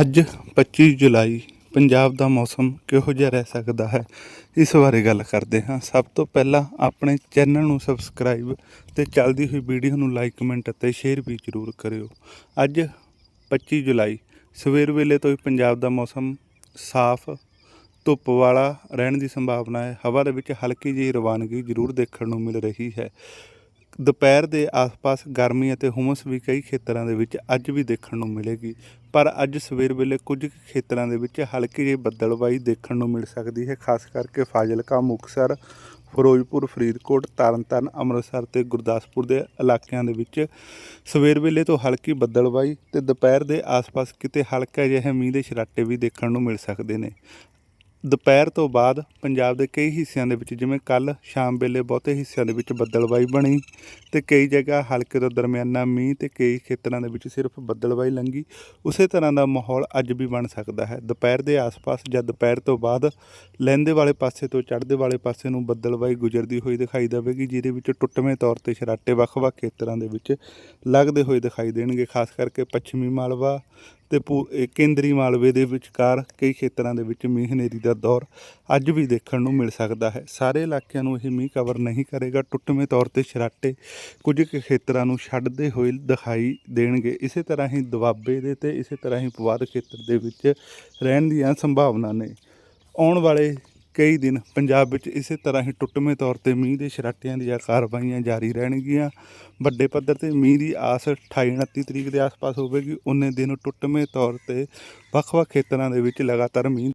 ਅੱਜ 25 ਜੁਲਾਈ ਪੰਜਾਬ ਦਾ ਮੌਸਮ ਕਿਹੋ ਜਿਹਾ ਰਹਿ ਸਕਦਾ ਹੈ? ਇਸ ਬਾਰੇ ਗੱਲ ਕਰਦੇ ਹਾਂ। ਸਭ ਤੋਂ ਪਹਿਲਾਂ ਆਪਣੇ ਚੈਨਲ ਨੂੰ ਸਬਸਕ੍ਰਾਈਬ ਤੇ ਚੱਲਦੀ ਹੋਈ ਵੀਡੀਓ ਨੂੰ ਲਾਈਕ, ਕਮੈਂਟ ਅਤੇ ਸ਼ੇਅਰ ਵੀ ਜ਼ਰੂਰ ਕਰਿਓ। ਅੱਜ 25 ਜੁਲਾਈ, ਸਵੇਰ ਵੇਲੇ ਤੋਂ ਹੀ ਪੰਜਾਬ ਦਾ ਮੌਸਮ ਸਾਫ਼, ਧੁੱਪ ਵਾਲਾ ਰਹਿਣ ਦੀ ਸੰਭਾਵਨਾ ਹੈ। ਹਵਾ ਦੇ ਵਿੱਚ ਹਲਕੀ ਜਿਹੀ ਰਵਾਨਗੀ ਜ਼ਰੂਰ ਦੇਖਣ ਨੂੰ ਮਿਲ ਰਹੀ ਹੈ। ਦੁਪਹਿਰ ਦੇ ਆਸ-ਪਾਸ ਗਰਮੀ ਅਤੇ ਹੁਮਸ ਵੀ ਕਈ ਖੇਤਰਾਂ ਦੇ ਵਿੱਚ ਅੱਜ ਵੀ ਦੇਖਣ ਨੂੰ ਮਿਲੇਗੀ, ਪਰ ਅੱਜ ਸਵੇਰ ਵੇਲੇ ਕੁਝ ਖੇਤਰਾਂ ਦੇ ਵਿੱਚ ਹਲਕੀ ਜਿਹੀ ਬੱਦਲਬਾਈ ਦੇਖਣ ਨੂੰ ਮਿਲ ਸਕਦੀ ਹੈ, ਖਾਸ ਕਰਕੇ ਫਾਜ਼ਿਲਕਾ, ਮੁਕਤਸਰ, ਫਿਰੋਜ਼ਪੁਰ, ਫਰੀਦਕੋਟ, ਤਰਨਤਾਰਨ, ਅੰਮ੍ਰਿਤਸਰ ਤੇ ਗੁਰਦਾਸਪੁਰ ਦੇ ਇਲਾਕਿਆਂ ਦੇ ਵਿੱਚ ਸਵੇਰ ਵੇਲੇ ਤੋਂ ਹਲਕੀ ਬੱਦਲਬਾਈ ਤੇ ਦੁਪਹਿਰ ਦੇ ਆਸ-ਪਾਸ ਕਿਤੇ ਹਲਕਾ ਜਿਹਾ ਮੀਂਹ ਦੇ ਛਰਾਟੇ ਵੀ ਦੇਖਣ ਨੂੰ ਮਿਲ ਸਕਦੇ ਨੇ। ਦੁਪਹਿਰ ਤੋਂ ਬਾਅਦ ਪੰਜਾਬ ਦੇ ਕਈ ਹਿੱਸਿਆਂ ਦੇ ਵਿੱਚ, ਜਿਵੇਂ ਕੱਲ ਸ਼ਾਮ ਵੇਲੇ ਬਹੁਤੇ ਹਿੱਸਿਆਂ ਦੇ ਵਿੱਚ ਬੱਦਲਬਾਈ ਬਣੀ ਤੇ ਕਈ ਜਗ੍ਹਾ ਹਲਕੇ ਤੋਂ ਦਰਮਿਆਨਾ ਮੀਂਹ ਤੇ ਕਈ ਖੇਤਰਾਂ ਦੇ ਵਿੱਚ ਸਿਰਫ ਬੱਦਲਬਾਈ ਲੰਗੀ ਉਸੇ ਤਰ੍ਹਾਂ ਦਾ ਮਾਹੌਲ ਅੱਜ ਵੀ ਬਣ ਸਕਦਾ ਹੈ। ਦੁਪਹਿਰ ਦੇ ਆਸ-ਪਾਸ ਜਾਂ ਦੁਪਹਿਰ ਤੋਂ ਬਾਅਦ ਲਹਿੰਦੇ ਵਾਲੇ ਪਾਸੇ ਤੋਂ ਚੜ੍ਹਦੇ ਵਾਲੇ ਪਾਸੇ ਨੂੰ ਬੱਦਲਬਾਈ ਗੁਜ਼ਰਦੀ ਹੋਈ ਦਿਖਾਈ ਦੇਵੇਗੀ, ਜਿਹਦੇ ਵਿੱਚ ਟੁੱਟਵੇਂ ਤੌਰ ਤੇ ਸ਼ਰਾਟੇ ਵੱਖ-ਵੱਖ ਖੇਤਰਾਂ ਦੇ ਵਿੱਚ ਲੱਗਦੇ ਹੋਏ ਦਿਖਾਈ ਦੇਣਗੇ। ਖਾਸ ਕਰਕੇ ਪੱਛਮੀ ਮਾਲਵਾ ਤੇ ਪੂ- ਕੇਂਦਰੀ ਮਾਲਵੇ ਦੇ ਵਿਚਕਾਰ ਕਈ ਖੇਤਰਾਂ ਦੇ ਵਿੱਚ ਮੀਂਹ ਹਨੇਰੀ ਦਾ ਦੌਰ ਅੱਜ ਵੀ ਦੇਖਣ ਨੂੰ ਮਿਲ ਸਕਦਾ ਹੈ। ਸਾਰੇ ਇਲਾਕਿਆਂ ਨੂੰ ਇਹ ਮੀਂਹ ਕਵਰ ਨਹੀਂ ਕਰੇਗਾ। ਟੁੱਟਵੇਂ ਤੌਰ ਤੇ ਸ਼ਰਾਟੇ ਕੁਝ ਕੁ ਖੇਤਰਾਂ ਨੂੰ ਛੱਡਦੇ ਹੋਏ ਦਿਖਾਈ ਦੇਣਗੇ। ਇਸੇ ਤਰ੍ਹਾਂ ਹੀ ਦੁਆਬੇ ਦੇ ਤੇ ਇਸੇ ਤਰ੍ਹਾਂ ਹੀ ਪਵਾਦ ਖੇਤਰ ਦੇ ਵਿੱਚ ਰਹਿਣ ਦੀਆਂ ਸੰਭਾਵਨਾ ਨੇ। ਆਉਣ ਵਾਲੇ ਕਈ ਦਿਨ ਪੰਜਾਬ ਵਿੱਚ ਇਸੇ ਤਰ੍ਹਾਂ ਹੀ ਟੁੱਟਵੇਂ ਤੌਰ ਤੇ ਮੀਂਹ ਦੇ ਸ਼ਰਾਟਿਆਂ ਦੀਆਂ ਕਾਰਵਾਈਆਂ ਜਾਰੀ ਰਹਿਣਗੀਆਂ। ਵੱਡੇ ਪੱਧਰ ਤੇ ਮੀਂਹ ਦੀ ਆਸ 28 29 ਤਰੀਕ ਦੇ ਆਸ-ਪਾਸ ਹੋਵੇਗੀ। ਉਹਨੇ ਦਿਨ ਟੁੱਟਵੇਂ ਤੌਰ ਤੇ ਵੱਖ-ਵੱਖ ਖੇਤਰਾਂ ਦੇ ਵਿੱਚ ਲਗਾਤਾਰ ਮੀਂਹ